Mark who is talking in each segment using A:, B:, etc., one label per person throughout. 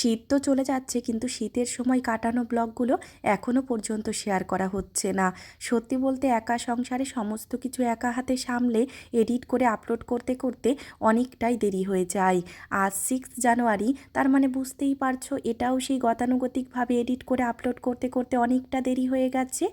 A: শীত তো চলে যাচ্ছে, কিন্তু শীতের সময় কাটানো ব্লগগুলো এখনও পর্যন্ত শেয়ার করা হচ্ছে না। সত্যি বলতে একা সংসারে সমস্ত কিছু একা হাতে সামলে এডিট করে আপলোড করতে করতে অনেকটাই দেরি হয়ে যায়। আজ সিক্স জানুয়ারি, তার মানে বুঝতেই পারছ, এটাও সেই গতানুগতিকভাবে এডিট করে আপলোড করতে করতে অনেকটা দেরি হয়ে গেছে।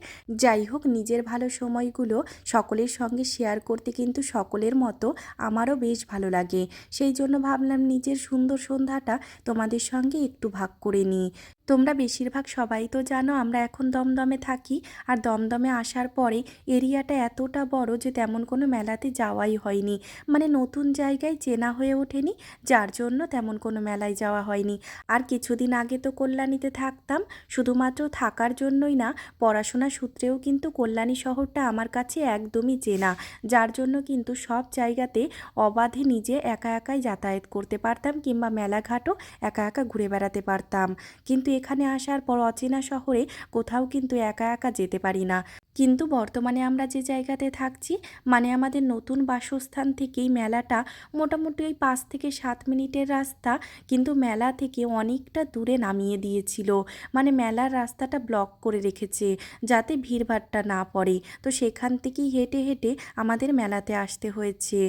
A: যাই হোক, নিজের ভালো সময়গুলো সকলের সঙ্গে শেয়ার করতে কিন্তু সকলের মতো আমারও বেশ ভালো লাগে। সেই জন্য ভাবলাম নিজের সুন্দর সন্ধ্যাটা তোমাদের সঙ্গে একটু ভাগ করে নিই। তোমরা বেশিরভাগ সবাই তো জানো আমরা এখন দমদমে থাকি, আর দমদমে আসার পরে এরিয়াটা এতটা বড় যে তেমন কোনো মেলাতে যাওয়াই হয়নি। মানে নতুন জায়গায় চেনা হয়ে ওঠেনি, যার জন্য তেমন কোনো মেলায় যাওয়া হয়নি। আর কিছুদিন আগে তো কল্যাণীতে থাকতাম, শুধুমাত্র থাকার জন্যই না, পড়াশোনা সূত্রেও কিন্তু কল্যাণী শহরটা আমার কাছে একদমই চেনা, যার জন্য কিন্তু সব জায়গাতে অবাধে নিজে একা একাই যাতায়াত করতে পারতাম কিংবা মেলাঘাটও একা একা ঘুরে বেড়াতে পারতাম। কিন্তু এখানে আসার পর অচেনা শহরে কোথাও কিন্তু একা একা যেতে পারি না। কিন্তু বর্তমানে আমরা যে জায়গাতে থাকছি মানে আমাদের নতুন বাসস্থান থেকেই মেলাটা মোটামুটি ওই পাঁচ থেকে সাত মিনিটের রাস্তা, কিন্তু মেলা থেকে অনেকটা দূরে নামিয়ে দিয়েছিল। মানে মেলার রাস্তাটা ব্লক করে রেখেছে, যাতে ভিড়ভাট্টা না পড়ে। তো সেখান থেকেই হেঁটে হেঁটে আমাদের মেলাতে আসতে হয়েছে।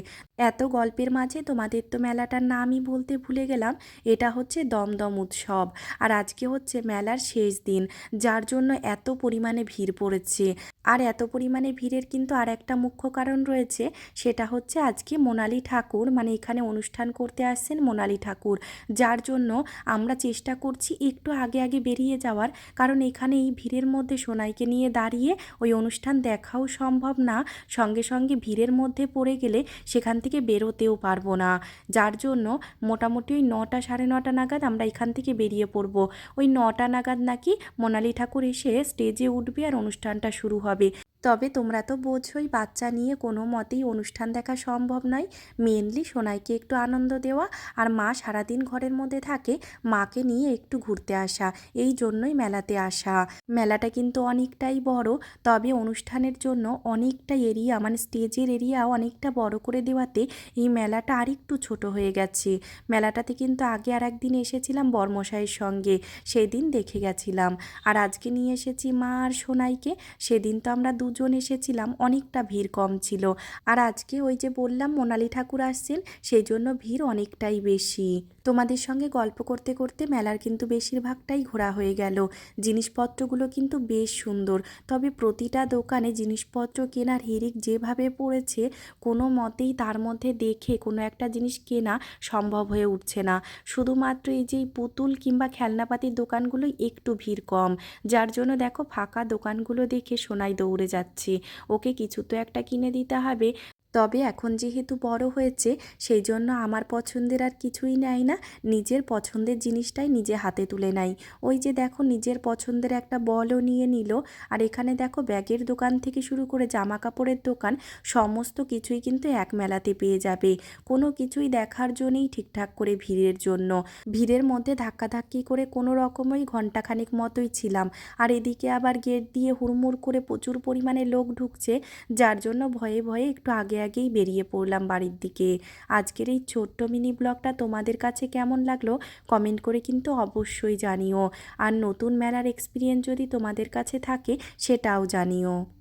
A: এত গল্পের মাঝে তোমাদের তো মেলাটার নামই বলতে ভুলে গেলাম, এটা হচ্ছে দমদম উৎসব। আর আজকে হচ্ছে মেলার শেষ দিন, যার জন্য এত পরিমাণে ভিড় পড়েছে। আর এত পরিমাণে ভিড়ের কিন্তু আর একটা মুখ্য কারণ রয়েছে, সেটা হচ্ছে আজকে মোনালি ঠাকুর মানে এখানে অনুষ্ঠান করতে আসছেন মোনালি ঠাকুর। যার জন্য আমরা চেষ্টা করছি একটু আগে আগে বেরিয়ে যাওয়ার, কারণ এখানে এই ভিড়ের মধ্যে সোনাইকে নিয়ে দাঁড়িয়ে ওই অনুষ্ঠান দেখাও সম্ভব না। সঙ্গে সঙ্গে ভিড়ের মধ্যে পড়ে গেলে সেখান থেকে বেরোতেও পারব না। যার জন্য মোটামুটি ওই নটা সাড়ে নটা নাগাদ আমরা এখান থেকে বেরিয়ে পড়ব। ওই নটা নাগাদ নাকি মোনালি ঠাকুর এসে স্টেজে উঠবে আর অনুষ্ঠানটা শুরু হবে। তবে তোমরা তো বোঝোই, বাচ্চা নিয়ে কোনো মতেই অনুষ্ঠান দেখা সম্ভব নয়। মেনলি সোনাইকে একটু আনন্দ দেওয়া আর মা সারাদিন ঘরের মধ্যে থাকে, মাকে নিয়ে একটু ঘুরতে আসা, এই জন্যই মেলাতে আসা। মেলাটা কিন্তু অনেকটাই বড়, তবে অনুষ্ঠানের জন্য অনেকটা এরিয়া মানে স্টেজের এরিয়া অনেকটা বড় করে দেওয়াতে এই মেলাটা আরেকটু ছোট হয়ে গেছে। মেলাটাতে কিন্তু আগে আর একদিন এসেছিলাম বর্মশাইয়ের সঙ্গে, সেদিন দেখে গেছিলাম। আর আজকে নিয়ে এসেছি মা আর সোনাইকে, সেদিন তো আমরা দুজন এসেছিলাম, অনেকটা ভিড় কম ছিল। আর আজকে ওই যে বললাম, মোনালি ঠাকুর আসছেন, সেই জন্য ভিড় অনেকটাই বেশি। তোমাদের সঙ্গে গল্প করতে করতে মেলার কিন্তু বেশিরভাগটাই ঘোরা হয়ে গেল। জিনিসপত্রগুলো কিন্তু বেশ সুন্দর। তবে প্রতিটা দোকানে জিনিসপত্র কেনার হিরিক যেভাবে পড়েছে, কোনো মতেই তার মধ্যে দেখে কোনো একটা জিনিস কেনা সম্ভব হয়ে উঠছে না। শুধুমাত্র এই যে পুতুল কিংবা খেলনাপাতির দোকানগুলোই একটু ভিড় কম। যার জন্য দেখো ফাঁকা দোকানগুলো দেখে সোনাই দৌড়ে যাচ্ছে। ওকে কিছু তো একটা কিনে দিতে হবে। তবে এখন যেহেতু বড় হয়েছে, সেই জন্য আমার পছন্দের আর কিছুই নেয় না। নিজের পছন্দের জিনিসটাই নিজে হাতে তুলে নেয়। ওই যে দেখো নিজের পছন্দের একটা বলও নিয়ে নিল। আর এখানে দেখো ব্যাগের দোকান থেকে শুরু করে জামা কাপড়ের দোকান, সমস্ত কিছুই কিন্তু এক মেলাতে পেয়ে যাবে। কোনো কিছুই দেখার জন্যই ঠিকঠাক করে ভিড়ের জন্য। ভিড়ের মধ্যে ধাক্কাধাক্কি করে কোনো রকমই ঘন্টাখানিক মতোই ছিলাম। আর এদিকে আবার গেট দিয়ে হুড়মুড় করে প্রচুর পরিমাণে লোক ঢুকছে, যার জন্য ভয়ে ভয়ে একটু আগে আগেই বেরিয়ে পড়লাম বাড়ির দিকে। আজকের এই ছোট্ট মিনি ব্লগটা তোমাদের কাছে কেমন লাগল কমেন্ট করে কিন্তু অবশ্যই জানিও। আর নতুন মেলার এক্সপিরিয়েন্স যদি তোমাদের কাছে থাকে সেটাও জানিও।